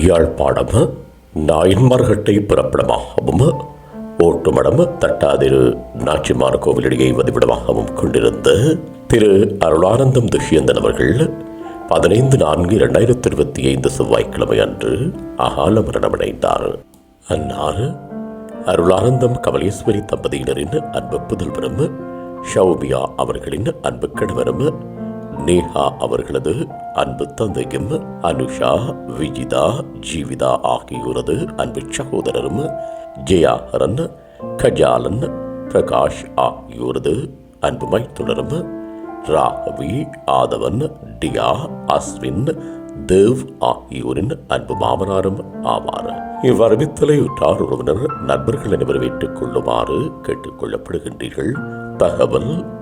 யாழ்ப்பாணம் நாயன்மார்கட்டை புறப்படமாகவும் ஓட்டுமடம் தட்டாதிரு நாச்சிமார் கோவிலிடையே வதிவிடமாகவும் கொண்டிருந்த திரு அருளானந்தம் துஷ்யந்தன் அவர்கள் பதினைந்து நான்கு இரண்டாயிரத்தி இருபத்தி ஐந்து செவ்வாய்க்கிழமை அன்று அகால மரணமடைந்தார் அன்னார் அருளானந்தம் கமலேஸ்வரி தம்பதியினரின் அன்பு புதல்வரும் ஷௌபியா அவர்களின் அன்பு கணவரும் நேஹா அவர்களது அன்பு தந்தையும் அனுஷா விஜிதா ஜீவிதா ஆகியோரது அன்பு சகோதரரும் ஜெயாஹரன் கஜாலன் பிரகாஷ் ஆகியோரது அன்பு மைத்துனரும் ராகவி ஆதவன் டியா அஸ்வின் தேவ் ஆகியோரின் அன்பு மாமனாரும் ஆவார். இவ்வரவித்தலை உற்றார் உறவினர் நண்பர்கள் அனைவரும் ஏற்றுக் கொள்ளுமாறு கேட்டுக் கொள்ளப்படுகின்றீர்கள். தகவல்